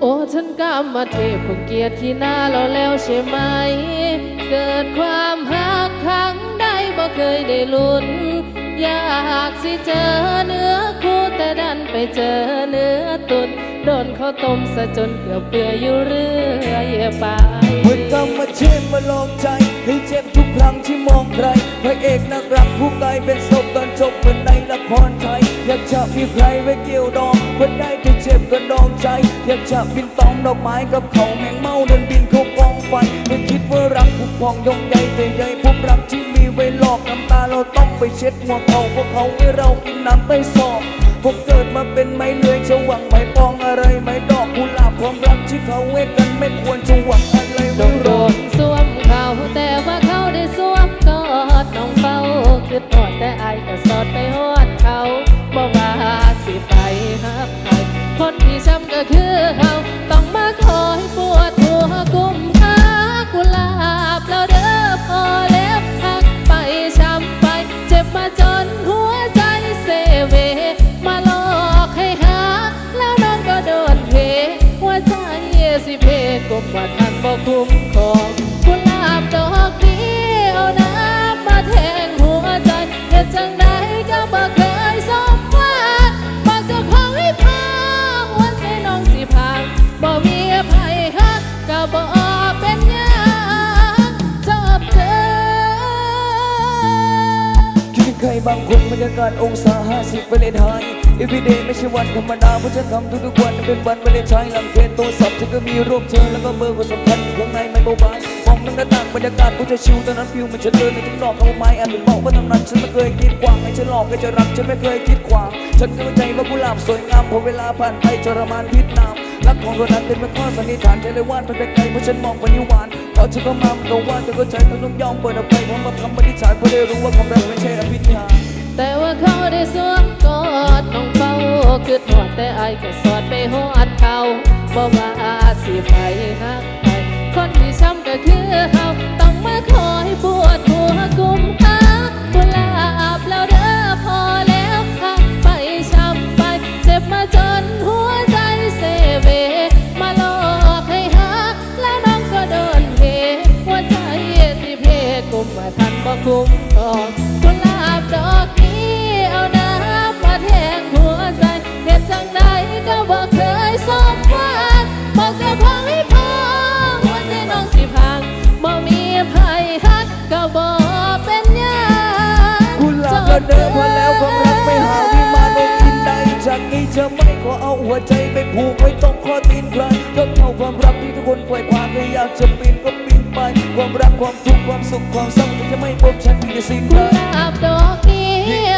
โอ้ฉันกรรมเทพผู้เกียรติที่หน้าเราแล้วใช่ไหม เกิดความหักครั้งใดบ่เคยได้ลุ้น อยากสิเจอเนื้อคู่แต่ดันไปเจอเนื้อตุนโดนเขาต้มซะจนเกือบเปื่อยอยู่เรื่อยไปเวรกรรมมาเช่นมาลองใจ ให้เจ็บทุกครั้งที่มองใครพระเอกนักรักผู้กลายเป็นศพ เกี่ยวดองคนได้แต่เจ็บก็ดองใจ อยากจะบินตองดอกไม้กับเขาแมงเมาเดินบินเข้ากองไฟไม่คิดว่ารักผูกพองยงใหญ่แต่ใยพบรักที่มีไว้หลอกน้ำตาเราต้องไปเช็ดหัวเขาพราะเขาให้เรากินน้ำใต้ศอกพวกเกิดมาเป็นไม้เลื้อยจะหวังไม้ปองอะไรไม้ดอกกุหลาบความรักที่เขาเวกันไม่ควรจะหวัง คุ้มครองกุหลาบดอกนี้เอาน้ำมาแทงหัวใจเหตุจังใดก็บ่เคยสมหวังบอกเจ้าของให้พังวันใจน้องสิพังบ่มีไผฮักก็บ่เป็นหยังจบเธอคิดถึงใครบางคนบรรยากาศองศาห้าสิบวาเลนไทน์อี พีเดย์ไม่ใช่วันธรรมดาเพราะฉันทำทุกๆวันเป็นวันวาเลนไทน์หลังเทนโทรศัพท์ฉันก็มีรูปเธอแล้วก็เบอร์คนสำคัญอยู่ข้างในไม่เบาบายมองทางหน้าต่างบรรยากาศกูจะชิวตอนนั้นฟิวมันจะเดินในทุ่งดอกเขาไม้แอบเป็นบอกว่าทางนั้นฉันไม่เคยคิดกว้างให้ฉันหลอกให้จะรักฉันไม่เคยคิดขวางฉันเข้าใจว่ากุหลาบสวยงามพอเวลาผ่านไปทรมานพิษน้ำรักของคนนั้นเป็นเมื่อข้อสันนิษฐานใจเลยว่ามันเป็นไกลเพราะฉันมองวันนี้หวานพอฉันก็มาก็ว่าแต่ก็ใจเธอต้องยอมเปิดออกไปเพราะมาคำปฏิษฐานเพราะได้รู้ว่าความรักไม่ใช่อภินิหารแต่ว่าเขาได้สวม คือทอดแต่ไอายก็สอดไปหอดเขาบอกว่าสิไปหักไปคนที่ช้ำก็คือเขาต้องมาคอยปวดหัวกุม หัวใจไปผูกไว้ตรงข้อตีนใครก็เท่าความรักที่ทุกคนปล่อยความแค่อยากจะปีนก็ปีนไป ความรักความทุกข์ความสุขความเศร้าจะไม่พบฉันมีสิ่งใดอาบดอกเดียว